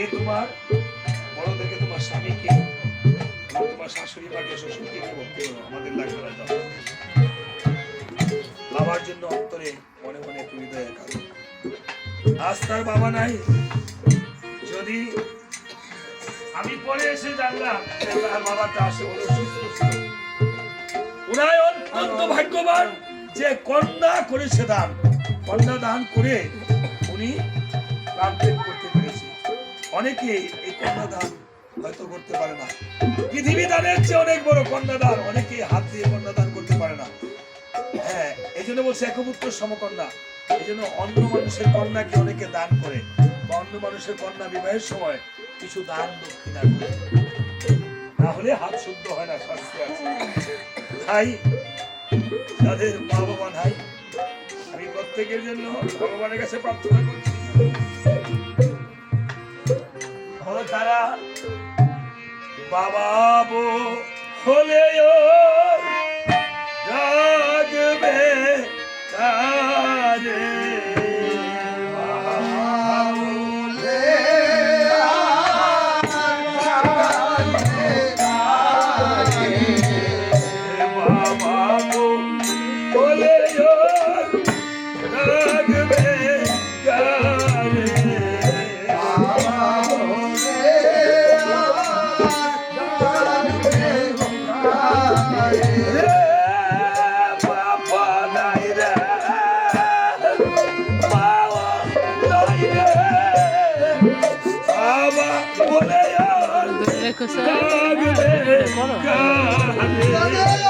কে তোমার? বড় দেখে তোমার স্বামীকে তোমার শাশুড়ি মাকে শ্বশুরকে ভক্তি করো আমাদের লাগবে না বাবার জন্য অন্তরে মনে মনে হৃদয়ে কাজ আজ তার বাবা নাই। যদি আমি পরে এসে জানলাম তার বাবাটা আসে বলে উনাই অত্যন্ত ভাগ্যবান যে কন্যা করেছে দান। কন্যা দান করে উনি প্রাণ করতে অনেকে এই কন্যা দান হয়তো করতে পারে না। পৃথিবী দানের চেয়ে অনেক বড় কন্যা দান অনেকে হাত দিয়ে কন্যা দান করতে পারে না। হ্যাঁ এই জন্য বলছে একপুত্র সমকন্যা। এই জন্য অন্য মানুষের কন্যাকে অনেকে দান করে বা অন্য মানুষের কন্যা বিবাহের সময় কিছু দান দক্ষিণা করে। না হলে হাত শুদ্ধ হয় না, শাস্তি আছে। তাই যাদের মা বাবা নাই। আমি প্রত্যেকের জন্য ভগবানের কাছে প্রার্থনা করছি। তারা বাবা বো হলেও রাগবে তারে। বাবা বাবা বলে। আর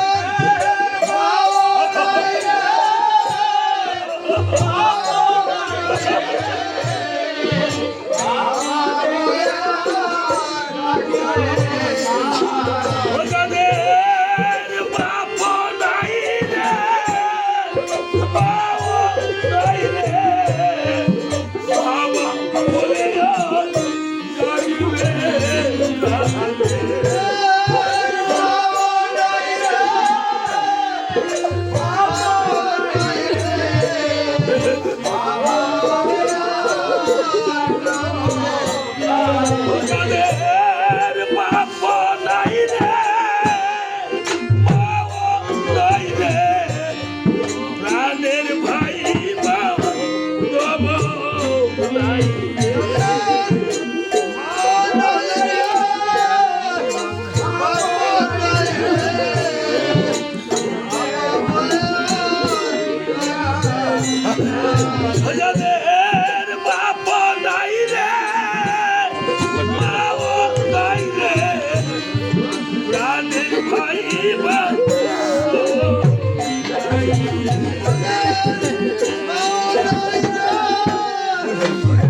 Yeah.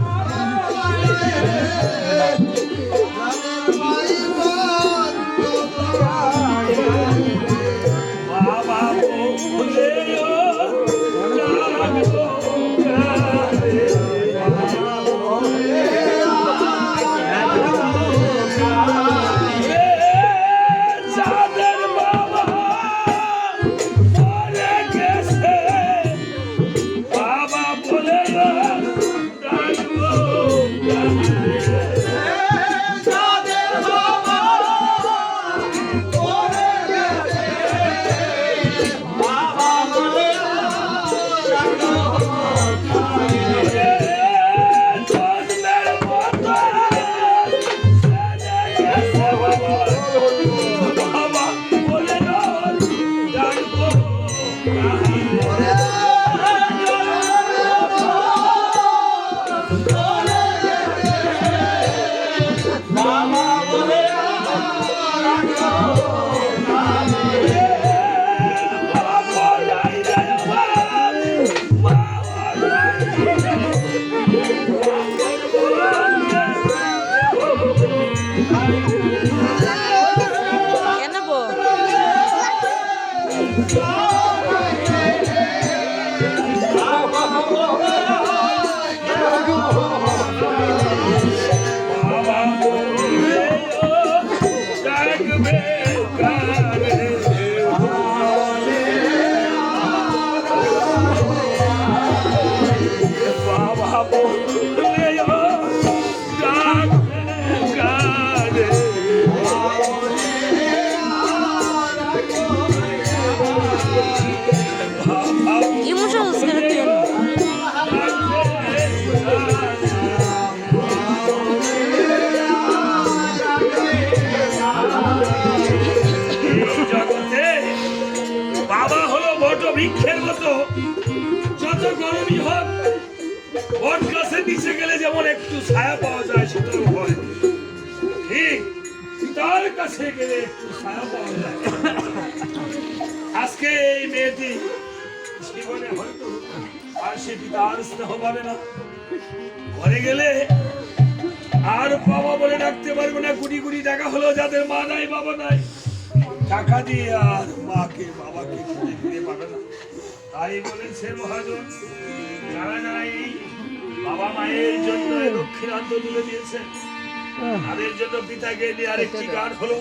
বাবা বলে বট গাছের নিচে গেলে যেমন একটু ছায়া পাওয়া যায় শীতল হয়। ঠিক তার কাছে গেলে একটু ছায়া পাওয়া যায়। আজকে এই মেয়েটি জীবনে হয়তো আর সে পিতার স্নেহ পাবে না। ঘরে গেলে আর বাবা বলে ডাকতে পারবে না কুড়ি কুড়ি টাকা হলো যাদের মা নাই, বাবা নাই। টাকা দিয়ে আর মাকে, বাবাকে খুঁজে ফিরে পাবে না। তাই বলেছে মহাজন, যারা যারা এই বাবা মায়ের জন্য দক্ষিণান্ত তুলে দিয়েছেন। তাদের জন্য পিতাকে নিয়ে আরেকটি গান হলো